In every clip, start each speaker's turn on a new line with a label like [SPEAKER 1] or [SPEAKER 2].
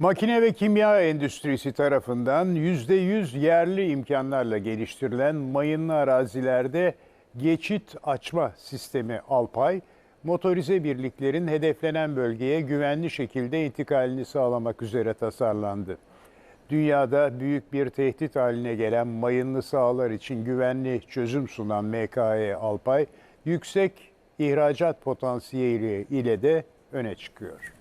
[SPEAKER 1] Makine ve kimya endüstrisi tarafından %100 yerli imkanlarla geliştirilen mayınlı arazilerde geçit açma sistemi Alpay, motorize birliklerin hedeflenen bölgeye güvenli şekilde intikalini sağlamak üzere tasarlandı. Dünyada büyük bir tehdit haline gelen mayınlı sahalar için güvenli çözüm sunan MKE Alpay, yüksek ihracat potansiyeli ile de öne çıkıyor.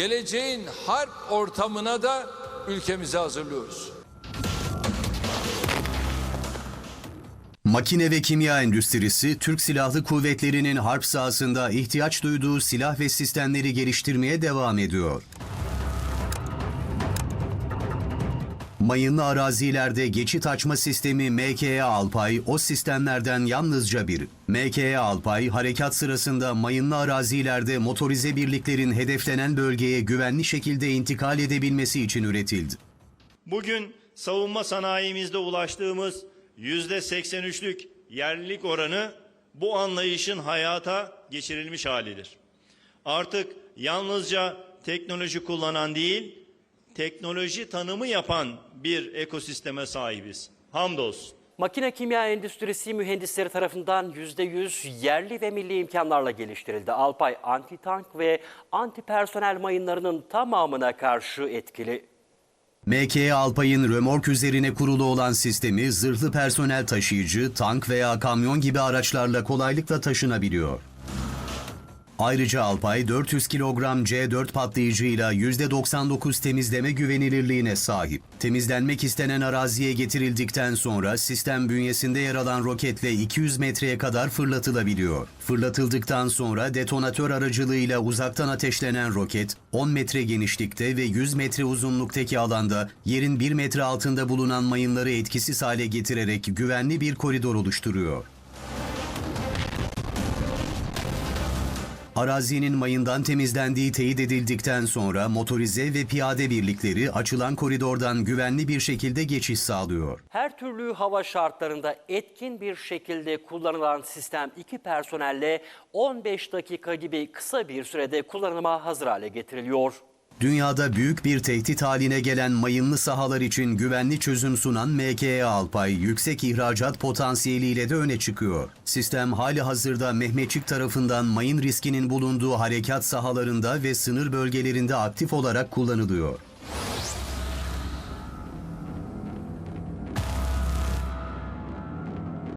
[SPEAKER 2] Geleceğin harp ortamına da ülkemizi hazırlıyoruz.
[SPEAKER 3] Makine ve kimya endüstrisi, Türk Silahlı Kuvvetleri'nin harp sahasında ihtiyaç duyduğu silah ve sistemleri geliştirmeye devam ediyor. Mayınlı arazilerde geçit açma sistemi MKE Alpay o sistemlerden yalnızca biri. MKE Alpay harekat sırasında mayınlı arazilerde motorize birliklerin hedeflenen bölgeye güvenli şekilde intikal edebilmesi için üretildi.
[SPEAKER 4] Bugün savunma sanayimizde ulaştığımız yüzde 83'lük yerlilik oranı bu anlayışın hayata geçirilmiş halidir. Artık yalnızca teknoloji kullanan değil, teknoloji tanımı yapan bir ekosisteme sahibiz. Hamdolsun.
[SPEAKER 5] Makine kimya endüstrisi mühendisleri tarafından %100 yerli ve milli imkanlarla geliştirildi. Alpay anti-tank ve anti-personel mayınlarının tamamına karşı etkili.
[SPEAKER 3] MKE Alpay'ın römork üzerine kurulu olan sistemi zırhlı personel taşıyıcı, tank veya kamyon gibi araçlarla kolaylıkla taşınabiliyor. Ayrıca Alpay 400 kilogram C4 patlayıcıyla %99 temizleme güvenilirliğine sahip. Temizlenmek istenen araziye getirildikten sonra sistem bünyesinde yer alan roketle 200 metreye kadar fırlatılabiliyor. Fırlatıldıktan sonra detonatör aracılığıyla uzaktan ateşlenen roket 10 metre genişlikte ve 100 metre uzunluktaki alanda yerin 1 metre altında bulunan mayınları etkisiz hale getirerek güvenli bir koridor oluşturuyor. Arazinin mayından temizlendiği teyit edildikten sonra motorize ve piyade birlikleri açılan koridordan güvenli bir şekilde geçiş sağlıyor.
[SPEAKER 5] Her türlü hava şartlarında etkin bir şekilde kullanılan sistem iki personelle 15 dakika gibi kısa bir sürede kullanıma hazır hale getiriliyor.
[SPEAKER 3] Dünyada büyük bir tehdit haline gelen mayınlı sahalar için güvenli çözüm sunan MKE Alpay, yüksek ihracat potansiyeliyle de öne çıkıyor. Sistem hali hazırda Mehmetçik tarafından mayın riskinin bulunduğu harekat sahalarında ve sınır bölgelerinde aktif olarak kullanılıyor.